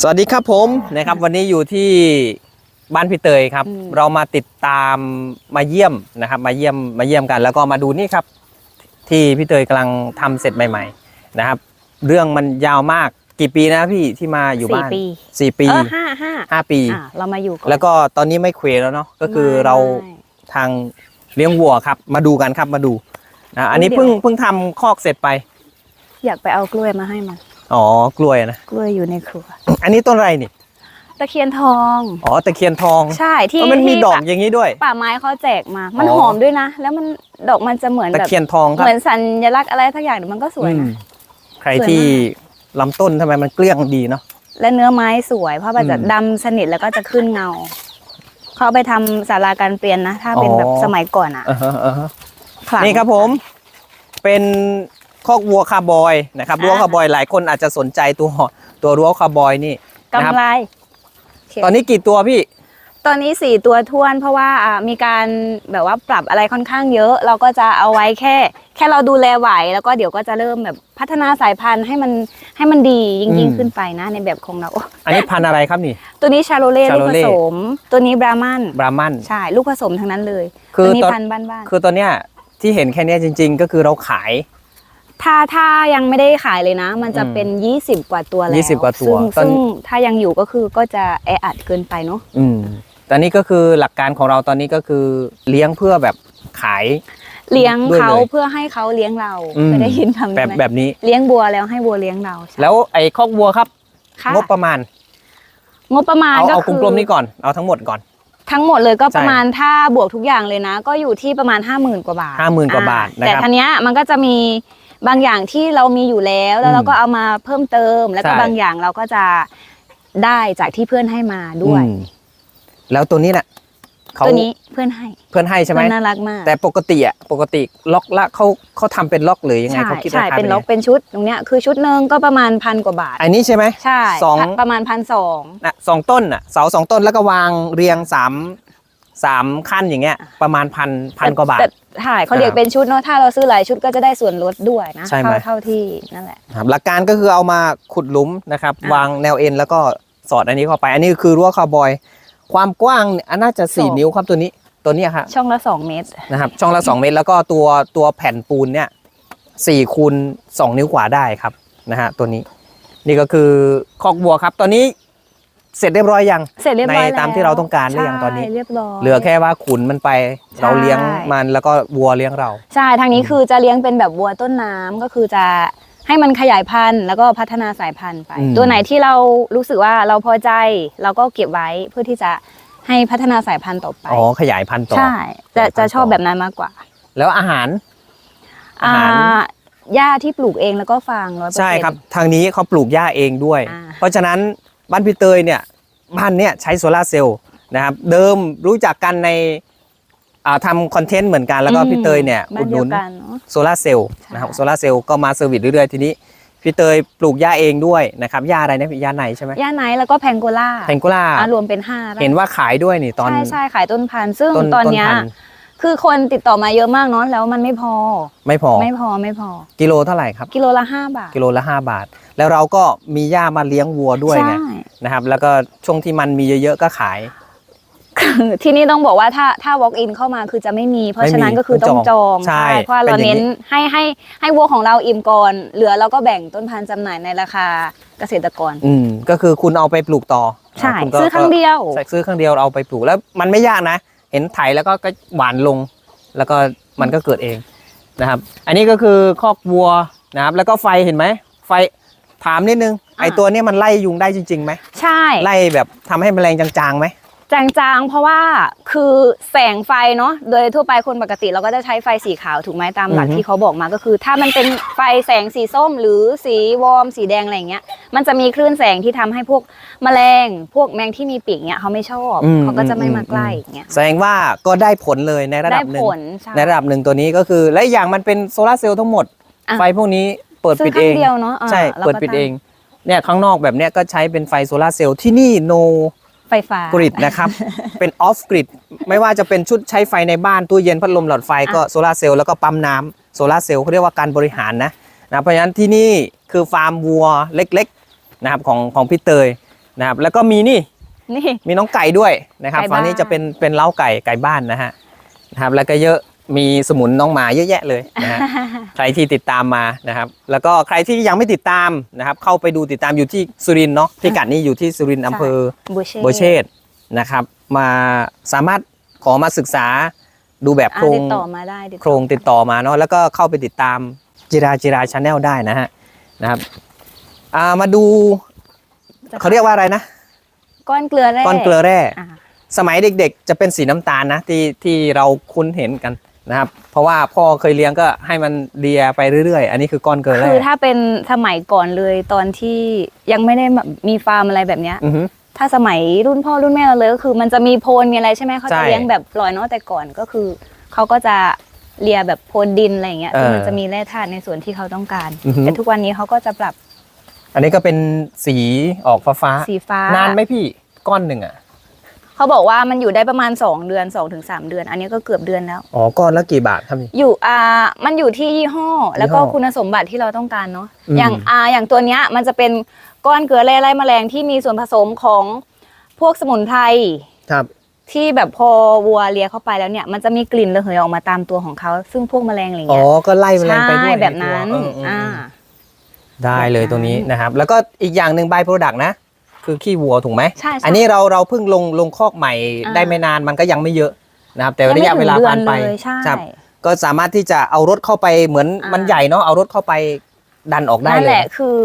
สวัสดีครับผมนะครับวันนี้อยู่ที่บ้านพี่เตยครับอืมเรามาติดตามมาเยี่ยมนะครับ มาเยี่ยมมาเยี่ยมกัน แล้วก็มาดูนี่ครับ ที่พี่เตยกำลังทำเสร็จใหม่ ๆ นะครับ เรื่องมันยาวมากกี่ปีนะพี่ที่มาอยู่บ้านสี่ปีสี่ปีเออห้าห้าห้าปีอะเรามาอยู่ก่อนแล้วก็ตอนนี้ไม่เควแล้วเนาะก็คือไม่เราไม่ทางเลี้ยงวัวครับ มาดูกันครับมาดูนะอันนี้เดี๋ยวเพิ่งเพิ่งทำคอกเสร็จไป อยากไปเอากล้วยมาให้มัน อ๋อกล้วยนะ กล้วยอยู่ในครัว อันนี้ต้นอะไรนี่ ตะเคียนทอง อ๋อตะเคียนทองใช่ที่อ๋อมันมีที่ดอกป่าอย่างนี้ด้วย ป่าไม้เขาแจกมา มันอ๋อ หอมด้วยนะ แล้วมันดอกมันจะเหมือนตะแบบ เคียนทองครับเหมือนสัญลักษณ์อะไรทักอย่างเดี๋ยวมันก็สวยอืมนะ ใครสวยมาก ที่ลำต้นทำไมมันเกลี้ยงดีเนาะ และเนื้อไม้สวยเพราะมันจะอืมดำสนิทแล้วก็จะขึ้นเงา เขาเอาไปทำศาลาการเปลี่ยนนะ ถ้าเป็นอ๋อแบบสมัยก่อนอะอ่าฮะอ่าฮะ ขลังนี่ครับผมเป็น คอกวัวคาร์บอยนะครับอ่ารั้วคาร์บอยหลายคนอาจจะสนใจตัวตัวรั้วคาร์บอยนี่นะครับกำไรโอเคตอนนี้กี่ตัวพี่ ตอนนี้สี่ตัวท้วนเพราะว่าอ่ามีการแบบว่าปรับอะไรค่อนข้างเยอะ เราก็จะเอาไว้แค่ แค่เราดูแลไหว แล้วก็เดี๋ยวก็จะเริ่มแบบพัฒนาสายพันธุ์ให้มันให้มันดียิ่งอืมยิ่งขึ้นไปนะในแบบของเรา อันนี้พันธุ์อะไรครับนี่ ตัวนี้ชาโลเล่ลูกผ Charolais สม ตัวนี้บรามันบรามันใช่ลูกผสมทั้งนั้นเลย คือตัวนี้ตอนพันธุ์บ้านคือตอนเนี้ยที่เห็นแค่เนี้ยจริง ๆ ก็คือเราขายๆ ถ้าถ้ายังไม่ได้ขายเลยนะ มันจะอืมเป็น 20 กว่าตัวแล้ว20กว่าตัวซึ่งตอน ซึ่งถ้ายังอยู่ก็คือก็จะแออัดเกินไปเนาะอืมตอนนี้ก็คือหลักการของเราตอนนี้ก็คือเลี้ยงเพื่อแบบขาย เลี้ยงด้วยเขาเลยเพื่อให้เขาเลี้ยงเราอืม เคยได้ยินคำแบนี้บไหมแบบนี้ เลี้ยงบัวแล้วให้บัวเลี้ยงเราใช่แล้วไอ้คอกวัวครับ ค่ะงบประมาณ งบประมาณเอาก็เอาคืกลมๆนี้ก่อน เอาทั้งหมดก่อน ทั้งหมดเลยก็ใช่ประมาณถ้าบวกทุกอย่างเลยนะ ก็อยู่ที่ประมาณ 5 0,000 กว่าบาท50,000กว่าบาทอ่นะครับ แต่ทีเนี้ยมันก็จะมี บางอย่างที่เรามีอยู่แล้วแล้วเราอืมก็เอามาเพิ่มเติม แล้วก็ใช่ บางอย่างเราก็จะได้จากที่เพื่อนให้มาด้วย อืมแล้วตัวนี้น่ะเขาตัวนี้เพื่อนให้เพื่อนให้ใช่ไหม เพื่อนน่ารักมากแต่ปกติอะปกติล็อกละเขาเขาทำเป็นล็อกหรือยังไงใช่เขาคิดใช่ราคาเป็นล็อกไงเป็นชุดตรงเนี้ยคือชุดหนึ่งก็ประมาณพันกว่าบาท อันนี้ใช่ไหมใช่สองประมาณพันสอง นะสองต้นอะเสาสองต้นแล้วก็วางเรียงสาม สามขั้นอย่างเงี้ยประมาณพันพันกว่าบาทแต่ใช่เขาเรียกเป็นชุดเนาะถ้าเราซื้อหลายชุดก็จะได้ส่วนลดด้วยนะใช่ไหมเท่าเท่าที่นั่นแหละครับหลักการก็คือเอามาขุดหลุมนะครับอะวางแนวเอ็นแล้วก็สอดอันนี้เข้าไป อันนี้คือรั้วคาร์บอย ความกว้างเนี่ยน่าจะ4นิ้วครับตัวนี้ตัวเนี้ยครับช่องละสองเมตรนะครับช่องละ2เมตร แล้วก็ตัวตัวแผ่นปูนเนี่ยสี่คูณ2นิ้วกว่าได้ครับนะฮะตัวนี้ นี่ก็คือคอกวัวครับตอนนี้ เสร็จเรียบร้อยยังเสร็จเรียบร้อยในแล้วตามที่เราต้องการหรือยังตอนนี้ใช่เรียบร้อยเหลือแค่ว่าขุนมันไปใช่เราเลี้ยงมันแล้วก็วัวเลี้ยงเรา ใช่ทางนี้คือจะเลี้ยงเป็นแบบวัวต้นน้ำก็คือจะให้มันขยายพันธุ์แล้วก็พัฒนาสายพันธุ์ไปอืมตัวไหนที่เรารู้สึกว่าเราพอใจเราก็เก็บไว้เพื่อที่จะให้พัฒนาสายพันธุ์ต่อไปอ๋อขยายพันธุ์ต่อใช่จะขยายพันธุ์จะชอบต่อแบบนั้นมากกว่า แล้วอาหารอาหารหญ้าที่ปลูกเองแล้วก็ฟางร้อยเปอร์เซ็นต์ใช่ครับ ทางนี้เขาปลูกหญ้าเองด้วยอ่าเพราะฉะนั้น บ้านพี่เตยเนี่ยบ้านเนี่ยใช้โซลาร์เซลล์นะครับเดิมรู้จักกันในอ่าทำคอนเทนต์เหมือนกันแล้วก็พี่เตยเนี่ยบ้าอุดนหเดีนุยวนกันเนาะโซลาร์เซลล์ใช่นะครับโซลาร์เซลล์ก็มาเซอร์วิสเรื่อยๆทีนี้พี่เตยปลูกหญ้าเองด้วยนะครับหญ้าอะไรนะพี่หญ้าไหนใช่ไหมหญ้าไนท์แล้วก็แพงโกล่าแพงกุล่าอะรวมเป็นห้าไร่เห็นว่าขายด้วยนี่ตอนใช่ใช่ขายต้นพันธุ์ซึ่งต้นตอนเนี้ยต้นพันธุ์ คือคนติดต่อมาเยอะมากเนาะแล้วมันไม่พอ ไม่พอ ไม่พอไม่พอ กิโลเท่าไหร่ครับ กิโลละห้าบาท กิโลละ5บาท แล้วเราก็มีหญ้ามาเลี้ยงวัวด้วยไงใช่ นะครับ แล้วก็ช่วงที่มันมีเยอะๆก็ขายที่นี่ต้องบอกว่าถ้าถ้า walk in เข้ามาคือจะไม่มี เพราะไม่มีฉะนั้นก็คือต้องจองใช่เพราะว่าเป็นเราอย่างนี้ เน้นให้ให้ให้วัวของเราอิ่มก่อนเหลือเราก็แบ่งต้นพันธุ์จำหน่ายในราคาเกษตรกร อืมก็คือคุณเอาไปปลูกต่อใช่ณก็ซื้อครั้งเดียว ใช่ซื้อครั้งเดียวเอาไปปลูกแล้วมันไม่ยากนะ เห็นไถแล้วก็ก็หวานลง แล้วก็มันก็เกิดเองนะครับ อันนี้ก็คือคอกวัวนะครับ แล้วก็ไฟเห็นไหมไฟถามนิดนึงอ่าไอตัวเนี้ยมันไล่ยุงได้จริงๆไหมใช่ ไล่แบบทำให้แมลงจางๆไหม จางๆ เพราะว่าคือแสงไฟเนาะโดยทั่วไปคนปกติเราก็จะใช้ไฟสีขาวถูกไหมตามหลักอือฮึ ที่เขาบอกมาก็คือ ถ้ามันเป็นไฟแสงสีส้ม หรือสีวอร์มสีแดงอะไรอย่างเงี้ยมันจะมีคลื่นแสงที่ทำให้พวกแมลง พวกแมงที่มีปีกเนี้ยเขาไม่ชอบอืมเขาก็จะไม่อืมมาใกล้อย่างเงี้ยแสดงว่าก็ได้ผลเลยในระได้ดับหนึ่ผงลใช่ ในระดับหนึ่งตัวนี้ก็คือ และอีกอย่างมันเป็นโซลาร์เซลล์ทั้งหมด อะ ไฟพวกนี้เปิดซื้ปิอดครั้เองงเดียวเนาะอ่าใช่ แล้วเปิดก็ปิดตั้งเอง เนี่ยข้างนอกแบบเนี้ยก็ใช้เป็นไฟโซลาร์เซลล์ที่นี่โนไฟฟ้ากริดนะครับ เป็นออฟกริดไม่ว่าจะเป็นชุดใช้ไฟในบ้านตู้เย็นพัดลมหลอดไฟก็โซลาร์เซลล์แล้วก็ปั๊มน้ำโซลาร์เซลล์เขาเรียกว่าการบริหารนะนะเพราะฉะนั้นที่นี่คือฟาร์มวัวเล็กๆนะครับของของพี่เตยนะครับแล้วก็มีนี่นี่มีน้องไก่ด้วยนะครับไก่บ้านฝั่งนี้จะเป็นเป็นเล้าไก่ไก่บ้านนะฮะนะครับแล้วก็เยอะ มีสมุนน้องหมาเยอะแยะเลยนะฮะใครที่ติดตามมานะครับ แล้วก็ใครที่ยังไม่ติดตามนะครับ เข้าไปดูติดตามอยู่ที่สุรินทร์เนาะพิกัดนี้อยู่ที่สุรินทร์อำเภอบูเช่โบเชตนะครับ มาสามารถขอมาศึกษาดูแบบอะโครงติดต่อมาได้ติดโครงติดต่อมาเนาะแล้วก็เข้าไปติดตามจิราจิราชาแนลได้นะฮะนะครับอ่ามาดูเขาเรียกว่าอะไรนะ ก้อนเกลือแร่ก้อนเกลือแร่อะสมัยเด็กๆ จะเป็นสีน้ำตาลนะที่ที่เราคุ้นเห็นกัน นะครับ เพราะว่าพ่อเคยเลี้ยงก็ให้มันเลียไปเรื่อยๆ อันนี้คือก้อนเกลือแร่คือถ้าเป็นสมัยก่อนเลยตอนที่ยังไม่ได้มีฟาร์มอะไรแบบเนี้ยอือฮึ ถ้าสมัยรุ่นพ่อรุ่นแม่เราเลยก็คือ มันจะมีโพนมีอะไรใช่ไหมเขาใช่จะเลี้ยงแบบปล่อยเนาะแต่ก่อนก็คือเขาก็จะเลียแบบโพนดินอะไรอย่างเงี้ยเออซึ่งมันจะมีแร่ธาตุในส่วนที่เขาต้องการ อือฮึ แต่ทุกวันนี้เขาก็จะปรับอันนี้ก็เป็นสีออกฟ้าสีฟ้าๆนานไหมพี่ก้อนหนึ่งอะ เขาบอกว่ามันอยู่ได้ประมาณ 2 เดือน2-3ถึงเดือน อันนี้ก็เกือบเดือนแล้ว อ๋อก้อนละกี่บาทครับพี่ อยู่อ่ามันอยู่ที่ยี่ห้อ แล้วก็ยี่ห้อคุณสมบัติที่เราต้องการเนาะอืม อย่างอ่าอย่างตัวเนี้ยมันจะเป็นก้อนเกลือแร่ไร้แมลงที่มีส่วนผสมของพวกสมุนไพรครับ ที่แบบพอวัวเลียเข้าไปแล้วเนี่ยมันจะมีกลิ่นระเหยออกมาตามตัวของเขาซึ่งพวกแมลงอะไรอ๋อ เงี้ยก็ไล่แมลงไปด้วยใช่แบบนั้นใตัวเออเอออ่าเออได้เลยแบบนั้นตัวนี้นะครับ แล้วก็อีกอย่างหนึ่ง by product นะ คือขี้วัวถูกไหมใช่ใช่อันนี้เราเราเพิ่งลงลงคอกใหม่อ่า ได้ไม่นานมันก็ยังไม่เยอะนะครับแต่งระไม่ยะเวลาถึงดือผ่านไปเลยใช่ ครับ ก็สามารถที่จะเอารถเข้าไปเหมือนอ่ามั มันใหญ่เนาะเอารถเข้าไปดันออกได้นั่นเลแหย ละคือ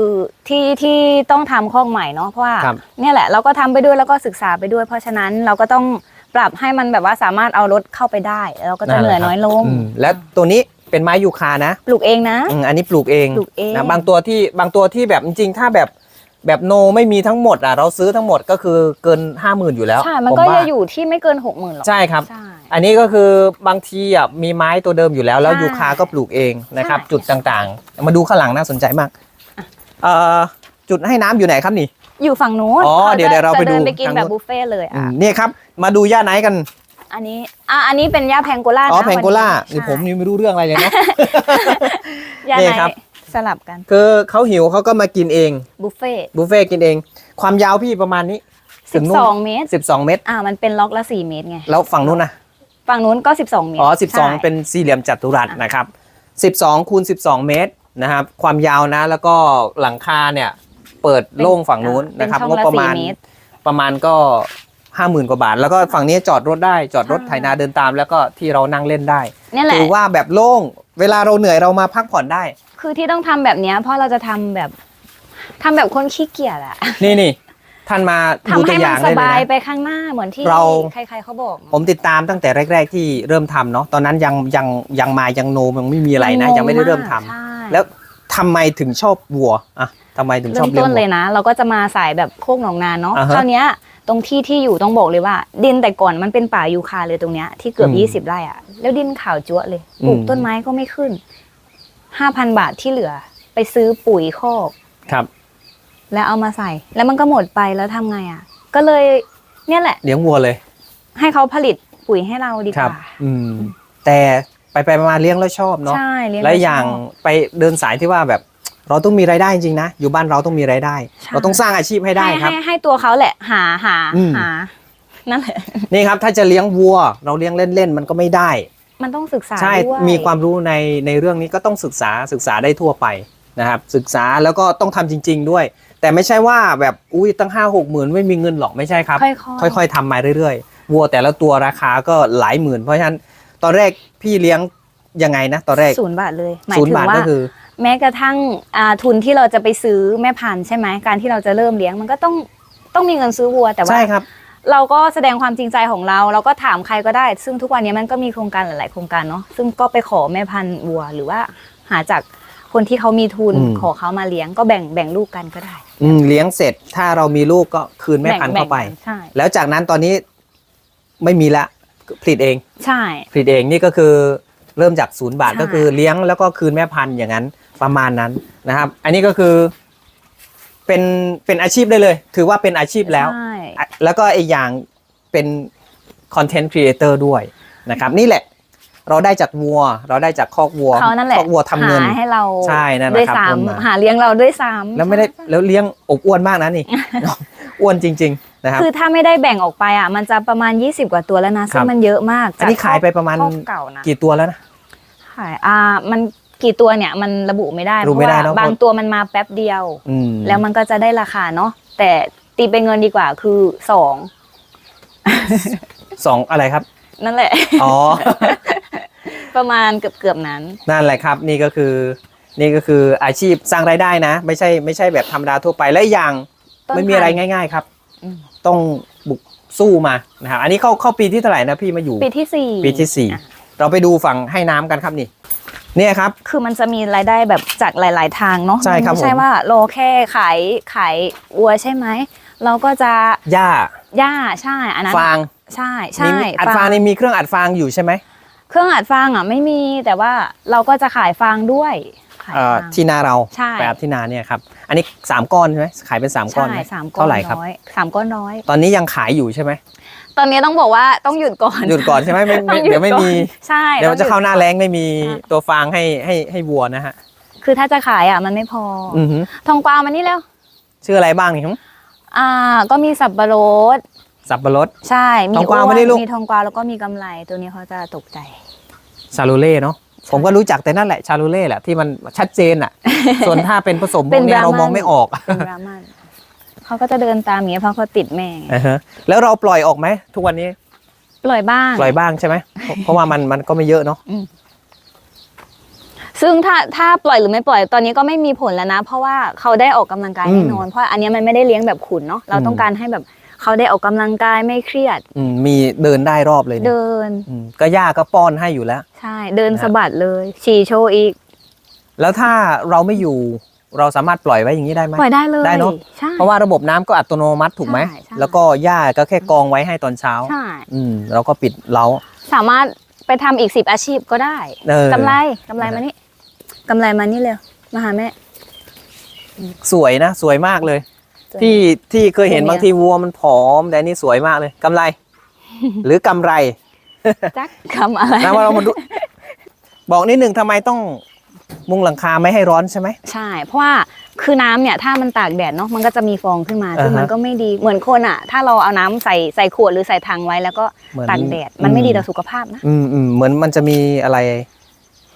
ที่ที่ต้องทำคอกใหม่เนาะเพราะว่าครับ เนี่ยแหละเราก็ทำไปด้วยแล้วก็ศึกษาไปด้วย เพราะฉะนั้นเราก็ต้องปรับให้มันแบบว่าสามารถเอารถเข้าไปได้ เราก็จะเหนื่อยน้อยลงอืมและตัวนี้เป็นไม้ยูคานะปลูกเองนะ อืมอันนี้ปลูกเองปลูกเอง นะบางตัวที่บางตัวที่แบบจริงๆ ถ้าแบบ แบบโนไม่มีทั้งหมดอะเราซื้อทั้งหมดก็คือเกินห้าหมื่นอยู่แล้วใช่ มันผก็ว่าจะอยู่ที่ไม่เกินหกหมื่นหรอก ใช่ครับ ใช่ อันนี้ก็คือบางทีอะมีไม้ตัวเดิมอยู่แล้วแล้วใช่ยูคาก็ปลูกเองนะครับ ใช่ จุดต่างๆ มาดูข้างหลังน่าสนใจมากเอ่อจุดให้น้ำอยู่ไหนครับนี่ อยู่ฝั่งนู้นอ๋อขาเดี๋ยวเดี๋ยวเราไปจะดูนไปกินทางแบบนู้นบุฟเฟ่ต์เลยอือะ มนี่ครับ มาดูย่าไหนกัน อันนี้อะอันนี้เป็นย่าแพงโกล่าอ๋อนะแพงโกล่าวันนี้นี่ผมใช่นี่ไม่รู้เรื่องอะไรเลยนะย่านี่ไหนครับ สลับกัน คือเขาหิวเขาก็มากินเองบุฟเฟ่บุฟเฟ่ต์กินเอง ความยาวพี่ประมาณนี้สิบนู่นสองเมตร12เมตร อ่ามันเป็นล็อกละสี่เมตรไง แล้วฝั่งนู้นนะฝั่งนู้นก็สิบสองเมตรอ๋อใช่12เป็นสี่เหลี่ยมจัตุรัสนะครับ12คูณ12เมตรนะครับ ความยาวนะ แล้วก็หลังคาเนี่ย เปิดโล่งฝั่งนู้นเป็นะครับช่องงบลประมาณ สี่เตประมาณก็50,000กว่าบาท แล้วก็ฝั่งนี้จอดรถได้จอดรถใช่ไถนาเดินตาม แล้วก็ที่เรานั่งเล่นได้เนี่ยแหละ ถือว่าแบบโล่ง เวลาเราเหนื่อยเรามาพักผ่อนได้ คือที่ต้องทำแบบเนี้ยเพราะเราจะทำแบบทำแบบคนขี้เกียจอะนี่นี่ท่านมาดูทำตัให้วอมันย่างสได้เลยบายนะ ไปข้างหน้าเหมือนที่เรา ใครๆเขาบอกผมติดตามตั้งแต่แรก ๆ ที่เริ่มทำเนาะตอนนั้นยังยังยังมายังโนยังไม่มีอะไรนะ ยังไม่ได้เริ่มทำใช่แล้วทำไมถึงชอบวัวอะทำไมถึงชเริ่อบมเลี้ยต้งนวัเลวยนะ เราก็จะมาสายแบบโคกหนองนาเนาะอ่าฮะคราวเนี้ยตรงที่ที่อยู่ต้องบอกเลยว่า ดินแต่ก่อนมันเป็นป่ายูคาเลยตรงเนี้ยที่เกือบอืมยี่สิบไร่อะแล้วดินขาวจั๊วะเลยปลูกอืม ต้นไม้ก็ไม่ขึ้น ห้าพันบาทที่เหลือ ไปซื้อปุ๋ยคอกครับ แล้วเอามาใส่ แล้วมันก็หมดไปแล้วทำไงอะก็เลยเนี่ยแหละ เลี้ยงวัวเลยให้เขาผลิตปุ๋ยให้เราดีคกรับ ว่าอืม แต่ไปไปมาๆเลี้ยงแล้วชอบเนาะ ใช่เลี้ยงและแล้วอย่างชบ ไปเดินสายที่ว่าแบบเราต้องมีรายได้จริงๆนะ อยู่บ้านเราต้องมีรายได้ ใช่ เราต้องสร้างอาชีพให้ได้ให้ครับ ให้ให้ตัวเขาแหละ หาหาอืม หานั่นแหละ นี่ครับถ้าจะเลี้ยงวัว เราเลี้ยงเล่นๆมันก็ไม่ได้ มันต้องศึกษาใช่ด้วยมีความรู้ในในเรื่องนี้ก็ต้องศึกษาศึกษาได้ทั่วไปนะครับ ศึกษาแล้วก็ต้องทำจริง ๆ ด้วย แต่ไม่ใช่ว่าแบบอุ้ยตั้งห้าหกหมื่นไม่มีเงินหรอกไม่ใช่ครับ ค่อยๆค่อยๆทำมาเรื่อยๆวัวแต่ละตัวราคาก็หลายหมื่น เพราะฉะนั้นตอนแรกพี่เลี้ยงยังไงนะตอนแรกศูนย์บาทเลยหมายศูนย์ถึงบาทว่าก็คือแม้กระทั่งอ่าทุนที่เราจะไปซื้อแม่พันธุ์ใช่ไหมการที่เราจะเริ่มเลี้ยงมันก็ต้องต้องมีเงินซื้อวัวแต่ว่าใช่ครับ เราก็แสดงความจริงใจของเรา เราก็ถามใครก็ได้ ซึ่งทุกวันนี้มันก็มีโครงการหลาย ๆ โครงการเนาะซึ่งก็ไปขอแม่พันธุ์วัว หรือว่าหาจากคนที่เขามีทุนอืม ขอเขามาเลี้ยงก็แบ่งแบ่งลูกกันก็ได้อืมเลี้ยงเสร็จถ้าเรามีลูกก็คืนแม่พันธุ์เข้าไป แบ่งๆกันใช่แล้วจากนั้นตอนนี้ไม่มีละผลิตเองใช่ ผลิตเองนี่ก็คือเริ่มจากศูนย์บาทใช่ ก็คือเลี้ยงแล้วก็คืนแม่พันธุ์อย่างนั้นประมาณนั้นนะครับ อันนี้ก็คือ เป็นเป็นอาชีพได้เลย ถือว่าเป็นอาชีพแล้ว ใช่อะแล้วก็อีกอย่างเป็นคอนเทนต์ครีเอเตอร์ด้วยนะครับนี่แหละ เราได้จากวัว เราได้จากคอกวัวเขานั่นแหละคอกวัวทำเงิน หาให้เราใช่นั่นแหละด้วยครับซ้คนมาำหาเลี้ยงเราด้วยซ้ำแล้วไม่ได้แล้วเลี้ยงอบอ้วนมากนะนี่ผอ้วนจริง ๆ นะครับ คือถ้าไม่ได้แบ่งออกไปอะมันจะประมาณ 20 กว่าตัวแล้วนะซึ่ครังบมันเยอะมากอันนี้ขายไปประมาณคอกเก่านะกี่ตัวแล้วนะขายอ่ามัน กี่ตัวเนี่ยมันระบุไม่ได้ระบุไม่ได้เนอะบางตัวมันมาแป๊บเดียว อืมแล้วมันก็จะได้ราคาเนาะแต่ตีเป็นเงินดีกว่าคือสองสองอะไรครับ นั่นแหละ อ๋อ ประมาณเกือบเกือบๆนั้น นั่นแหละครับ นี่ก็คือนี่ก็คืออาชีพสร้างรายได้นะ ไม่ใช่ไม่ใช่แบบธรรมดาทั่วไปและอีกอย่างต้นไม่มีอะไรพันธุ์ง่าย ๆ ครับ อืมต้องบุกสู้มานะครับอันนี้เข้าเข้าปีที่เท่าไหร่นะพี่มาอยู่ ปีที่สี่ ปีที่สี่อะ เราไปดูฝั่งให้น้ำกันครับนี่ เนี่ยครับ คือมันจะมีรายได้แบบจากหลาย ๆ ทางเนาะใช่ครับไม่ใช่ผมว่าโลแค่ขายขายวัวใช่ไหมเราก็จะหญ้าหญ้าใช่อันนั้นฟางใช่ใช่มีอัดฟางนี่มีเครื่องอัดฟางอยู่ใช่ไหมเครื่องอัดฟางอะไม่มีแต่ว่าเราก็จะขายฟางด้วยขายเอ่อฟางที่นาเราใช่ไปอัดที่นาเนี่ยครับอันนี้สามก้อนใช่ไหมขายเป็นสามก้อนใช่ไหมสามก้อนเท่าไหร่ครับร้อยสามก้อนร้อยตอนนี้ยังขายอยู่ใช่ไหม ตอนนี้ต้องบอกว่าต้องหยุดก่อนหยุดก่อนใช่ไหมไม่ต้ไม่องหยุเดี๋ยวไม่มีก่อนใช่เดี๋ยวมันจะเข้าหน้าแรงไม่มีอะตัวฟางให้ให้ให้วัวนะฮะคือถ้าจะขายอะมันไม่พอออือหือทองกวาวมานี่แล้วชื่ออะไรบ้างนี่หึอ่า ก็มีสับปะรดสับปะรด ใช่มีทองกวาวอ้นไม่ได้ลูก มีทองกวาวแล้วก็มีกำไรตัวนี้เขาจะตกใจ ชาลูเล่เนาะผมก็รู้จักแต่นั่นแหละชาลูเล่แหละที่มันชัดเจนอะ ส่วนถ้าเป็นผสมพเป็วกนเนี้ยบราหมั่นเรามองไม่ออก เป็นบราหมัน เขาก็จะเดินตามอย่างเงี้ยเพราะเขาติดแม่ไงอ่าฮะแล้วเราปล่อยออกไหมทุกวันนี้ ปล่อยบ้าง ปล่อยบ้างใช่ไหมเพราะเพราะว่ามันมันก็ไม่เยอะเนาะซึ่งถ้าถ้าปล่อยหรือไม่ปล่อยตอนนี้ก็ไม่มีผลแล้วนะ เพราะว่าเขาได้ออกกำลังกายแน่นอน เพราะอันเนี้ยมันไม่ได้เลี้ยงแบบขุนเนาะเราต้องการให้แบบเขาได้ออกกำลังกายไม่เครียด อืมมีเดินได้รอบเลยเนี่ยเดินอืมก็ย่าก็ป้อนให้อยู่แล้ว ใช่เดินนะสะบัดเลยฉี่โชว์อีก แล้วถ้าเราไม่อยู่ เราสามารถปล่อยไว้อย่างนี้ได้ไหมปล่อยได้เลยได้เนอะใช่เพราะว่าระบบน้ำก็อัตโนมัติถูกไหมใช่ใช่แล้วก็หญ้าก็แค่กองไว้ให้ตอนเช้าใช่อืมเราก็ปิดเล้าสามารถไปทำอีกสิบอาชีพก็ได้เออกำไรกำไรมานี่กำไรมานี่เร็วมาหาแม่สวยนะ สวยมากเลยสวยที่ที่เคยเห็นตัวเมียบางทีวัวมันผอม แต่อันนี่สวยมากเลยกำไร หรือกำไรจักคำอะไรนะว่าเรามาดูบอกนิดหนึ่งทำไมต้อง มุงหลังคาไม่ให้ร้อนใช่ไหม ใช่ เพราะว่าคือน้ำเนี่ยถ้ามันตากแดดเนาะมันก็จะมีฟองขึ้นมาซึ่งอ่าฮะมันก็ไม่ดีเหมือนคนอะ ถ้าเราเอาน้ำใส่ใส่ขวดหรือใส่ถังไว้แล้วก็เหมือน ตากแดดมันไม่ดีต่อสุขภาพนะอืมอืมเหมือนมันจะมีอะไร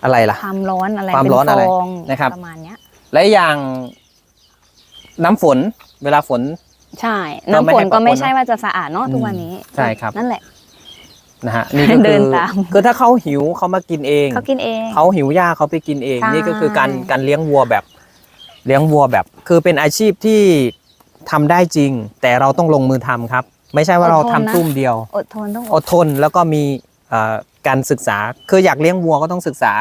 อะไรล่ะ ความร้อนอะไรความเป็นร้อนฟอะไรองนะครับ ประมาณเนี้ย และอย่างน้ำฝนเวลาฝน ใช่ ก็ไม่น้ำฝนให้ปะก็ไม่ปนใช่ว่าจะสะอาดเนาะอืมทุกวันนี้ ใช่ครับ นั่นแหละ นะฮะนี่ก็เดิคืนอตาม คือถ้าเขาหิวเขามากินเองเขากินเอง เขาหิวหญ้าเขาไปกินเอง ใช่ นี่ก็คือการการเลี้ยงวัวแบบเลี้ยงวัวแบบ คือเป็นอาชีพที่ทำได้จริง แต่เราต้องลงมือทำครับ ไม่ใช่ว่าเราทำตุ้มเดียว อดทนต้องอดทนแล้วก็มีเอ่อการศึกษาคืออยากเลี้ยงวัวก็ต้องศึกษา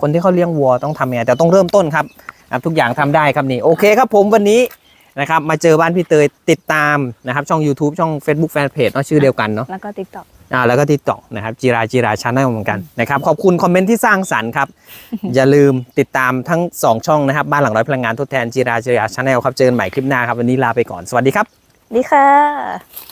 คนที่เขาเลี้ยงวัวต้องทำยังไงแต่ต้องเริ่มต้นครับครับทุกอย่างทำได้ครับนี่โอเคครับผมวันนี้นะครับมาเจอบ้านพี่เตยติดตามนะครับช่อง YouTube ช่อง Facebook Fanpage เนาะชื่อเดียวกันเนาะแล้วก็ติ๊กต็อก อ่าแล้วก็ติดต่อนะครับจีราจีราชาแนลเหมือนกันนะครับขอบคุณคอมเมนต์ที่สร้างสรรค์ครับอย่าลืมติดตามทั้ง 2 ช่องนะครับบ้านหลังร้อยพลังงานทดแทนจีราจีราชาแนลครับเจอกันใหม่คลิปหน้าครับวันนี้ลาไปก่อนสวัสดีครับดีค่ะ